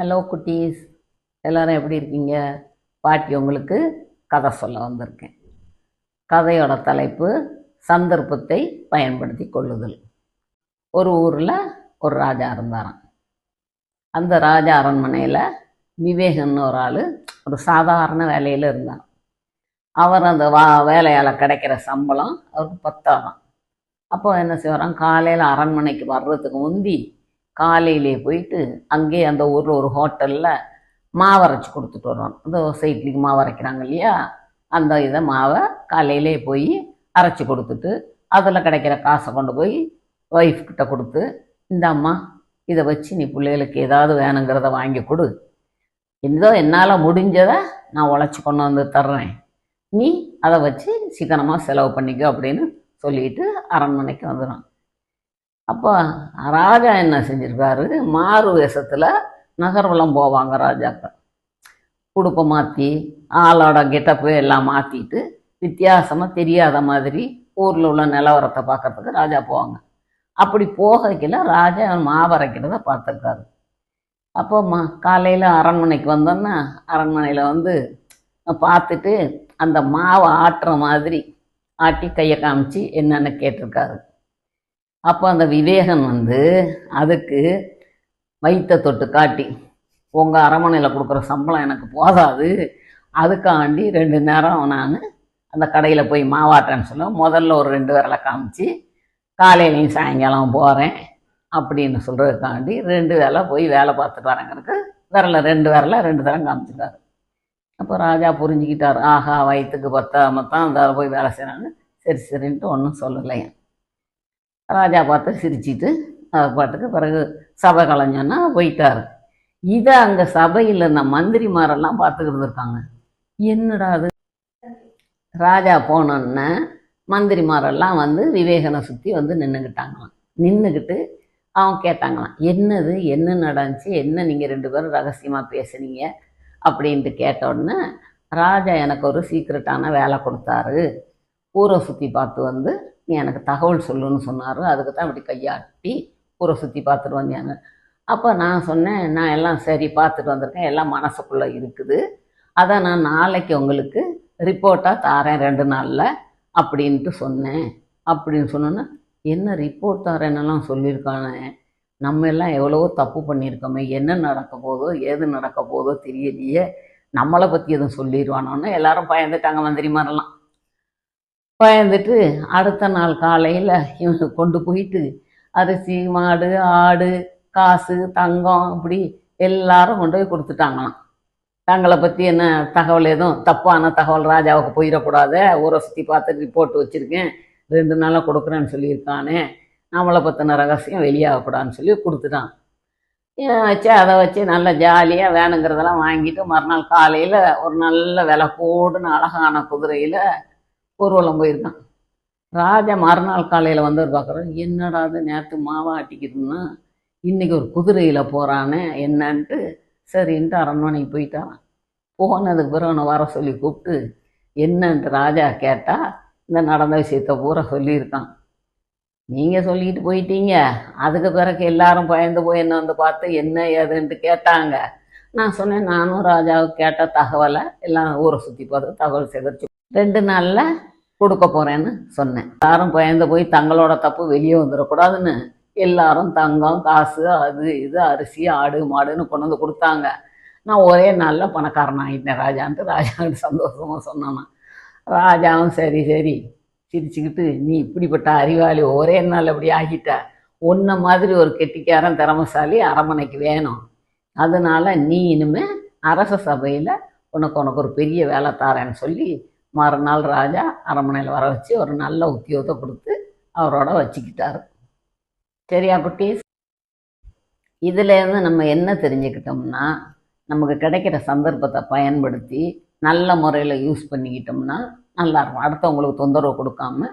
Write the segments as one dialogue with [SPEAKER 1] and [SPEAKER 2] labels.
[SPEAKER 1] Hello குட்டீஸ். எல்லோரும் எப்படி இருக்கீங்க? பாட்டி உங்களுக்கு கதை சொல்ல வந்திருக்கேன். கதையோட தலைப்பு சந்தர்ப்பத்தை பயன்படுத்தி கொள்ளுதல். ஒரு ஊரில் ஒரு ராஜா இருந்தாராம். அந்த ராஜா அரண்மனையில் விவேகன்னு ஒரு ஆள் ஒரு சாதாரண வேலையில் இருந்தார் அவர் அந்த வா வேலையால் கிடைக்கிற சம்பளம் அவருக்கு பத்தாதான் அப்போ என்ன செய்வாராம்? காலையில் அரண்மனைக்கு வர்றதுக்கு முந்தி காலையிலே போயிட்டு அங்கேயே அந்த ஊரில் ஒரு ஹோட்டலில் மாவு அரைச்சி கொடுத்துட்டு வருவாங்க இந்த இட்லிக்கு மாவு அரைக்கிறாங்க இல்லையா? அந்த இதை மாவை காலையிலே போய் அரைச்சி கொடுத்துட்டு அதில் கிடைக்கிற காசை கொண்டு போய் ஒய்ஃப்கிட்ட கொடுத்து இந்த அம்மா இதை வச்சு நீ பிள்ளைகளுக்கு ஏதாவது வேணுங்கிறத வாங்கி கொடு. ஏதோ என்னால் முடிஞ்சதை நான் உழைச்சி கொண்டு வந்து தர்றேன். நீ அதை வச்சு சீக்கிரமாக செலவு பண்ணிக்கோ அப்படின்னு சொல்லிட்டு அரண்மனைக்கு வந்துடும் அப்போ ராஜா என்ன செஞ்சிருக்காரு? மாறு வேஷத்தில் நகர்வலம் போவாங்க ராஜாக்கள். உடுப்பை மாற்றி ஆளோட கெட்டப்பு எல்லாம் மாற்றிட்டு வித்தியாசமாக தெரியாத மாதிரி ஊரில் உள்ள நிலவரத்தை பார்க்கறதுக்கு ராஜா போவாங்க. அப்படி போகக்கில் ராஜா மாவரைக்கிறத பார்த்துருக்காரு. அப்போ மா காலையில் அரண்மனைக்கு வந்தோன்னா அரண்மனையில் வந்து பார்த்துட்டு அந்த மாவை ஆட்டுற மாதிரி ஆட்டி கையை காமிச்சு என்னென்னு கேட்டிருக்காரு. அப்போ அந்த விவேகன் வந்து அதுக்கு வைத்த தொட்டு காட்டி உங்கள் அரமனையில் கொடுக்குற சம்பளம் எனக்கு போதாது. அதுக்காண்டி ரெண்டு நேரம் நான் அந்த கடையில் போய் மாவாட்டேன்னு சொல்ல முதல்ல ஒரு ரெண்டு விரலை காமிச்சு காலையிலையும் சாயங்காலம் போகிறேன் அப்படின்னு சொல்கிறதுக்காண்டி ரெண்டு வேலை போய் வேலை பார்த்துட்டு வரேங்கிறதுக்கு விரல ரெண்டு விரலை ரெண்டு தரம் காமிச்சிருக்காரு அப்போ ராஜா புரிஞ்சுக்கிட்டார். ஆஹா வயிற்றுக்கு பத்தாம தான் அந்த போய் வேலை செய்கிறாங்க சரி சரின்ட்டு ஒன்றும் சொல்லலையா ராஜா பார்த்து சிரிச்சிட்டு அவர் பாட்டுக்கு பிறகு சபை கலைஞ்சோன்னா போயிட்டார். இதை அங்கே சபையில் இந்த மந்திரிமாரெல்லாம் பார்த்துக்கிட்டு இருக்காங்க. என்னடா அது? ராஜா போனோன்னே மந்திரிமாரெல்லாம் வந்து விவேகனை சுற்றி வந்து நின்றுக்கிட்டாங்களாம் நின்றுக்கிட்டு அவன் கேட்டாங்களாம் என்னது? என்ன நடந்துச்சு? என்ன நீங்கள் ரெண்டு பேரும் ரகசியமாக பேசுனீங்க? அப்படின்ட்டு கேட்டோடனே ராஜா எனக்கு ஒரு சீக்ரெட்டான வேலை கொடுத்தாரு. ஊரை சுற்றி பார்த்து வந்து நீ எனக்கு தகவல் சொல்லுன்னு சொன்னார். அதுக்கு தான் இப்படி கையாட்டி ஊரை சுற்றி பார்த்துட்டு வந்தாங்க. அப்போ நான் சொன்னேன் நான் எல்லாம் சரி பார்த்துட்டு வந்திருக்கேன். எல்லாம் மனசுக்குள்ளே இருக்குது. அதை நான் நாளைக்கு உங்களுக்கு ரிப்போர்ட்டாக தாரேன் ரெண்டு நாளில் அப்படின்ட்டு சொன்னேன். அப்படின்னு சொன்னோன்னா என்ன ரிப்போர்ட் தாரேன்னெல்லாம் சொல்லியிருக்கானே? நம்ம எல்லாம் எவ்வளவோ தப்பு பண்ணியிருக்கோமே. என்ன நடக்க போதோ ஏது நடக்க போதோ தெரியலையே. நம்மளை பற்றி எதுவும் சொல்லிடுவானோன்னு எல்லாரும் பயந்துட்டாங்க மந்திரிமாரெல்லாம். பயந்துட்டு அடுத்த நாள் காலையில் இவங்க கொண்டு போயிட்டு அரிசி மாடு ஆடு காசு தங்கம் இப்படி எல்லாரும் கொண்டு போய் கொடுத்துட்டாங்களாம். தங்களை பற்றி என்ன தகவல் எதுவும்? தப்பான தகவல் ராஜாவுக்கு போயிடக்கூடாது. ஊரை சுற்றி பார்த்து ரிப்போர்ட் வச்சுருக்கேன். ரெண்டு நாளாக கொடுக்குறேன்னு சொல்லியிருக்கானே. நம்மளை பற்றின ரகசியம் வெளியாகக்கூடாதுன்னு சொல்லி கொடுத்துட்டான். வச்சு அதை வச்சு நல்ல ஜாலியாக வேணுங்கிறதெல்லாம் வாங்கிட்டு மறுநாள் காலையில் ஒரு நல்ல விலை போடுன்னு அழகான குதிரையில் ஊர்வலம் போயிருக்கான் ராஜா மறுநாள் காலையில் வந்து பார்க்குறோம் என்னடா அது நேற்று மாவா ஆட்டிக்கிதுன்னா இன்றைக்கி ஒரு குதிரையில் போகிறானே என்னன்ட்டு சரின்ட்டு அரண்மனைக்கு போயிட்டான் போனதுக்கு பிறகு அவனை வர சொல்லி கூப்பிட்டு என்னன்ட்டு ராஜா கேட்டால் இந்த நடந்த விஷயத்த பூரா சொல்லியிருக்கான். நீங்கள் சொல்லிட்டு போயிட்டீங்க. அதுக்கு பிறகு எல்லாரும் பயந்து போய் என்ன வந்து பார்த்து என்ன ஏதுன்ட்டு கேட்டாங்க. நான் சொன்னேன் நானும் ராஜாவுக்கு கேட்ட தகவலை எல்லாம் ஊரை சுற்றி பார்த்து தகவல் சேகரிச்சு ரெண்டு நாளில் கொடுக்க போகிறேன்னு சொன்னேன். எல்லாரும் பயந்து போய் தங்களோட தப்பு வெளியே வந்துடக்கூடாதுன்னு எல்லாரும் தங்கம் காசு அது இது அரிசி ஆடு மாடுன்னு கொண்டு வந்து கொடுத்தாங்க. நான் ஒரே நாளில் பணக்காரன் ஆகிட்டேன் ராஜான்ட்டு ராஜான்ட்டு சந்தோஷமாக சொன்னான். ராஜாவும் சரி சரி சிரிச்சுக்கிட்டு நீ இப்படிப்பட்ட அறிவாளி ஒரே நாள் அப்படி ஆகிட்ட. உன்ன மாதிரி ஒரு கெட்டிக்காரன் திறமசாலி அரமனைக்கு வேணும். அதனால நீ இனிமே அரச சபையில் உனக்கு உனக்கு ஒரு பெரிய வேலை தாரேன்னு சொல்லி மறுநாள் ராஜா அரண்மனையில் வர வச்சு ஒரு நல்ல உத்தியோகத்தை கொடுத்து அவரோட வச்சுக்கிட்டாரு. சரியா குட்டீஸ் இதுலேருந்து நம்ம என்ன தெரிஞ்சுக்கிட்டோம்னா நமக்கு கிடைக்கிற சந்தர்ப்பத்தை பயன்படுத்தி நல்ல முறையில் யூஸ் பண்ணிக்கிட்டோம்னா நல்லாயிருக்கும் அடுத்தவங்களுக்கு தொந்தரவு கொடுக்காம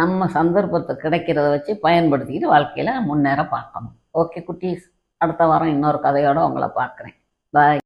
[SPEAKER 1] நம்ம சந்தர்ப்பத்தை கிடைக்கிறத வச்சு பயன்படுத்திக்கிட்டு வாழ்க்கையில் முன்னேற பார்க்கணும். ஓகே குட்டீஸ் அடுத்த வாரம் இன்னொரு கதையோடு உங்களை பார்க்குறேன். பாய்.